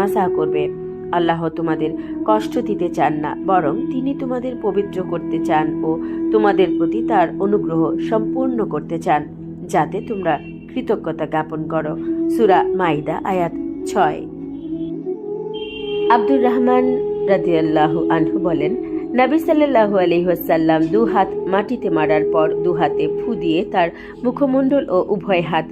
মাসা করবে। আল্লাহ তোমাদের কষ্ট দিতে চান না, বরং তিনি তোমাদের পবিত্র করতে চান ও তোমাদের প্রতি তার অনুগ্রহ সম্পূর্ণ করতে চান, যাতে তোমরা কৃতজ্ঞতা জ্ঞাপন করো। সুরা মাইদা, আয়াত ছয়। আব্দুর রহমান রাজিয়াল্লাহ আনহু বলেন, নাবী সাল্লাহ আলাইহি ওয়াসাল্লাম দু হাত মাটিতে মারার পর দু হাতে ফু দিয়ে তার মুখমণ্ডল ও উভয় হাত